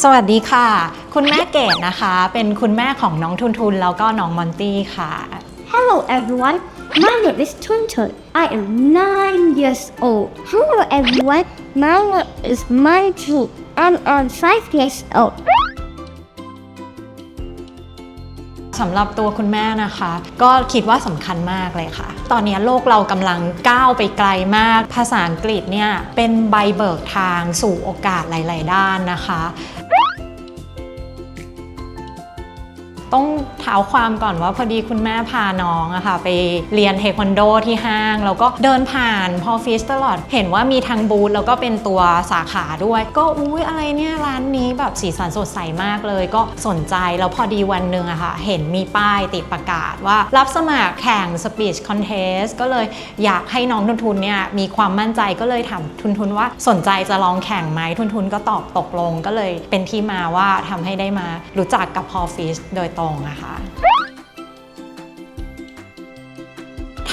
สวัสดีค่ะ คุณแม่เกดนะคะ เป็นคุณแม่ของน้องทุนทุนแล้วก็น้องมอนตี้ค่ะ Hello everyone, my name is Tuntun. I am 9 years old. Hello everyone, my name is Manju. I'm on 5 years old. สำหรับตัวคุณแม่นะคะ ก็คิดว่าสำคัญมากเลยค่ะ ตอนนี้โลกเรากำลังก้าวไปไกลมาก ภาษาอังกฤษเนี่ยเป็นใบเบิกทางสู่โอกาสหลาย ๆ ด้านนะคะ ต้องเท้าความก่อนว่าพอดีคุณแม่พาน้องอะค่ะไปเรียนเทควันโดที่ห้าง แล้วก็เดินผ่านพอฟิสตลอด เห็นว่ามีทางบูธแล้วก็เป็นตัวสาขาด้วย ก็อุ้ยอะไรเนี่ยร้านนี้แบบสีสันสดใสมากเลย ก็สนใจแล้วพอดีวันหนึ่งอะค่ะเห็นมีป้ายติดประกาศว่า รับสมัครแข่ง Speech Contest ก็เลยอยากให้น้องทุนทุนเนี่ยมีความมั่นใจก็เลยถามทุนทุนว่าสนใจจะลองแข่งไหมทุนทุนก็ตอบตกลงก็เลยเป็นที่มาว่าทำให้ได้มารู้จักกับพอฟิสโดยตรงนะคะ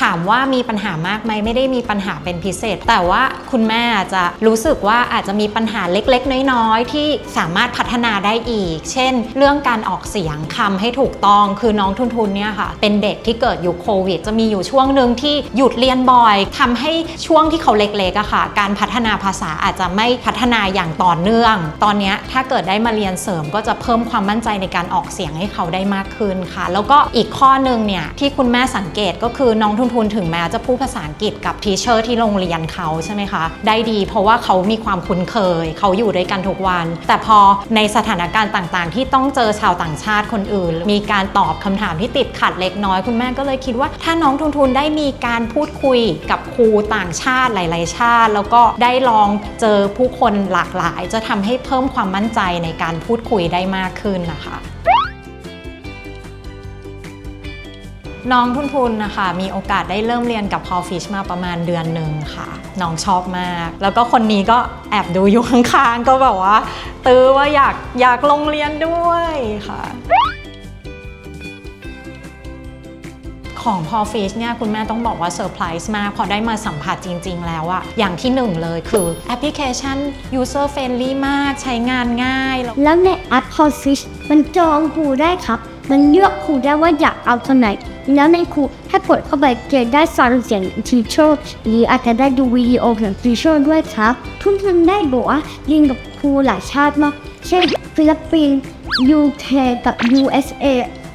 ถามว่ามีปัญหามากไหมไม่ได้มีปัญหาเป็นพิเศษ แต่ว่าคุณแม่จะรู้สึกว่าอาจจะมีปัญหาเล็กๆ น้อยๆ ที่สามารถพัฒนาได้อีก เช่น เรื่องการออกเสียงคำให้ถูกต้องคือน้องทุนทุนเนี่ยค่ะ เป็นเด็กที่เกิดอยู่โควิด จะมีอยู่ช่วงหนึ่งที่หยุดเรียนบ่อยทำให้ช่วงที่เขาเล็กๆอะค่ะ การพัฒนาภาษาอาจจะไม่พัฒนาอย่างต่อเนื่อง ตอนนี้ถ้าเกิดได้มาเรียนเสริมก็จะเพิ่มความมั่นใจในการออกเสียงให้เขาได้มากขึ้นค่ะ แล้วก็อีกข้อหนึ่งเนี่ยที่คุณแม่สังเกตก็คือน้องทุนทุนถึงแม้จะพูดภาษาอังกฤษกับทีเชอร์ที่โรงเรียนเขาใช่ไหมคะ ได้ดีเพราะว่าเขามีความคุ้นเคย เขาอยู่ด้วยกันทุกวัน แต่พอในสถานการณ์ต่างๆ ที่ต้องเจอชาวต่างชาติคนอื่น มีการตอบคำถามที่ติดขัดเล็กน้อย คุณแม่ก็เลยคิดว่า ถ้าน้องทุนทุนได้มีการพูดคุยกับครูต่างชาติหลาย ๆ ชาติ แล้วก็ได้ลองเจอผู้คนหลากหลาย จะทำให้เพิ่มความมั่นใจในการพูดคุยได้มากขึ้นนะคะ น้องทุนทุนนะคะ มีโอกาสได้เริ่มเรียนกับพอฟิชมาประมาณเดือนหนึ่งค่ะ น้องชอบมาก แล้วก็คนนี้ก็แอบดูอยู่ข้างๆ ก็แบบว่า ตื้อว่าอยากอยากลงเรียนด้วยค่ะของพอฟิชเนี่ยคุณแม่ต้องบอกว่าเซอร์ไพรส์มาก พอได้มาสัมผัสจริง ๆ แล้วอะอย่างที่หนึ่งเลยคือแอปพลิเคชัน user friendly มากใช้งานง่าย แล้วแล้วในแอป Call Fish มันจองครูได้ครับ มันเลือกครูได้ว่าอยากเอาตัวไหน แล้วในครูให้กดเข้าไปเจอได้ฟังเสียงทีเชอร์หรืออาจจะได้ดูวิดีโอของทีเชอร์ด้วยครับ ทุกคนได้บอกว่าเรียนกับครูหลายชาติมาก เช่นฟิลิปปินส์ UK กับ USA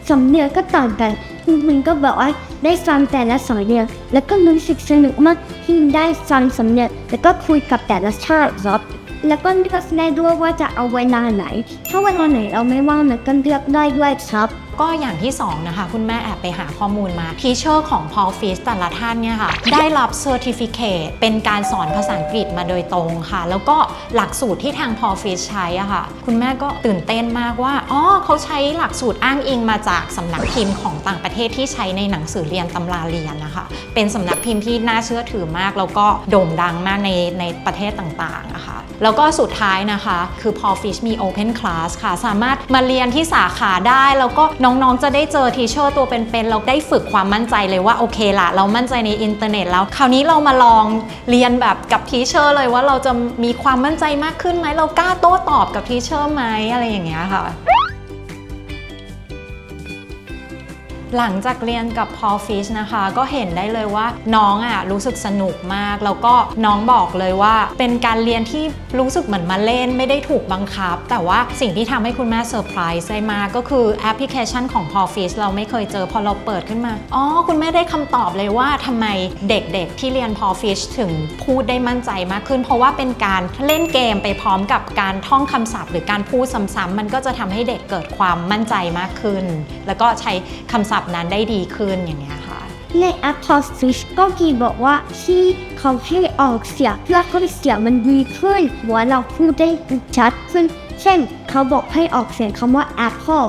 สำเนียงก็ต่างกันคุณคุณก็บอกว่าได้ฟังแต่ละสำเนียงแล้วก็รู้สึกสนุกมากที่ได้ฟังสำเนียงแล้วก็คุยกับแต่ละชาติครับแล้วก็เลือกได้ด้วยว่าจะเอาเวลาไหน ถ้าเวลาไหนเราไม่ว่างเราก็เลือกได้ด้วยครับ ก็อย่างที่2นะคะคุณแม่แอบไปหาข้อมูลมาทีเชอร์ของ p a u l f i s แต่ละท่านเนี่ยค่ะ ได้รับเซอร์ติฟิเคตเป็นการสอนภาษาอังกฤษมาโดยตรงค่ะ แล้วก็หลักสูตรที่ทาง p a u l f i s ใช้อะค่ะ คุณแม่ก็ตื่นเต้นมากว่าอ๋อเขาใช้หลักสูตรอ้างอิงมาจากสำนักพิมพ์ของต่างประเทศที่ใช้ในหนังสือเรียนตำราเรียนนะคะ เป็นสำนักพิมพ์ที่น่าเชื่อถือมาก แล้วก็โด่งดังมากในในประเทศต่างๆนะคะแล้วก็สุดท้ายนะคะ คือ p a u l Fish มี Open Class ค่ะ สามารถมาเรียนที่สาขาได้แล้วก็น้องๆ จะได้เจอทีเชอร์ตัวเป็นๆเราได้ฝึกความมั่นใจเลยว่าโอเคละเรามั่นใจในอินเทอร์เน็ตแล้ว คราวนี้เรามาลองเรียนแบบกับทีเชอร์เลยว่าเราจะมีความมั่นใจมากขึ้นไหมเรากล้าโต้ตอบกับทีเชอร์ไหมอะไรอย่างเงี้ยค่ะ หลังจากเรียนกับ Paul Fish นะคะ ก็เห็นได้เลยว่าน้องอะรู้สึกสนุกมาก แล้วก็น้องบอกเลยว่าเป็นการเรียนที่รู้สึกเหมือนมาเล่น ไม่ได้ถูกบังคับ แต่ว่าสิ่งที่ทำให้คุณแม่เซอร์ไพรส์ได้มากก็คือแอปพลิเคชันของ Paul Fish เราไม่เคยเจอพอเราเปิดขึ้นมา อ๋อ คุณแม่ได้คำตอบเลยว่าทำไมเด็กๆที่เรียน Paul Fish ถึงพูดได้มั่นใจมากขึ้น เพราะว่าเป็นการเล่นเกมไปพร้อมกับการท่องคำศัพท์ หรือการพูดซ้ำๆมันก็จะทำให้เด็กเกิดความมั่นใจมากขึ้น แล้วก็ใช้คำศัพท์นั้นได้ดีขึ้นอย่างเงี้ยค่ะ ในแอป Call Fish ก็มีบอกว่าที่เขาให้ออกเสียงเพื่อให้เสียงมันดีขึ้นว่าเราพูดได้ชัดขึ้น เช่น เขาบอกให้ออกเสียงคำว่า Apple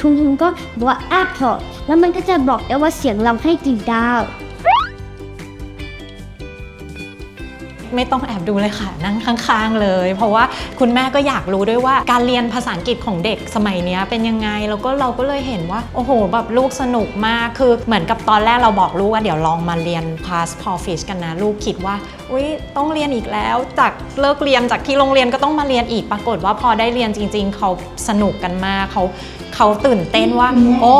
ทุกคนก็บอกว่า Apple แล้วมันก็จะบอกได้ว่าเสียงเราให้กี่ดาว ไม่ต้องแอบดูเลยค่ะ นั่งข้างๆเลย เพราะว่าคุณแม่ก็อยากรู้ด้วยว่าการเรียนภาษาอังกฤษของเด็กสมัยเนี้ยเป็นยังไงแล้วก็เราก็เลยเห็นว่า โอ้โห แบบลูกสนุกมากคือเหมือนกับตอนแรกเราบอกลูกว่าเดี๋ยวลองมาเรียน Pass p o r Fish กันนะ ลูกคิดว่าอุ๊ยต้องเรียนอีกแล้ว จากเลิกเรียนจากที่โรงเรียนก็ต้องมาเรียนอีกปรากฏว่าพอได้เรียนจริง ๆ เขาสนุกกันมากเขาเขาตื่นเต้นว่า โอ้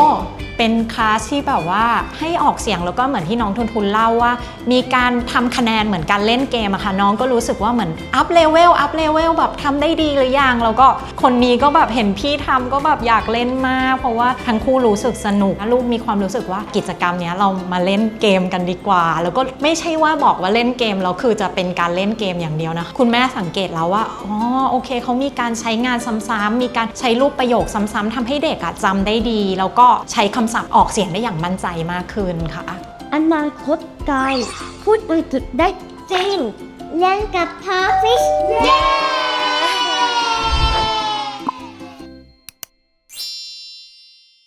เป็นคลาสที่แบบว่าให้ออกเสียงแล้วก็เหมือนที่น้องทุนทุนเล่าว่า มีการทำคะแนนเหมือนการเล่นเกมอะค่ะน้องก็รู้สึกว่าเหมือนอัพเลเวลอัพเลเวลแบบทำได้ดีหรือยังแล้วก็คนนี้ก็แบบเห็นพี่ทำก็แบบอยากเล่นมาก เพราะว่าทั้งคู่รู้สึกสนุกลูกมีความรู้สึกว่ากิจกรรมเนี้ยเรามาเล่นเกมกันดีกว่า แล้วก็ไม่ใช่ว่าบอกว่าเล่นเกมแล้วคือจะเป็นการเล่นเกมอย่างเดียวนะคุณแม่สังเกตแล้วว่าอ๋อโอเคเขามีการใช้งานซ้ำๆมีการใช้รูปประโยคซ้ำๆทำให้เด็กอะจำได้ดี แล้วก็ใช้คำศัพท์ออกเสียงได้อย่างมั่นใจมากขึ้นค่ะ อนาคตไกลพูดอังกฤษได้จริงเล่นกับทาฟิชเย้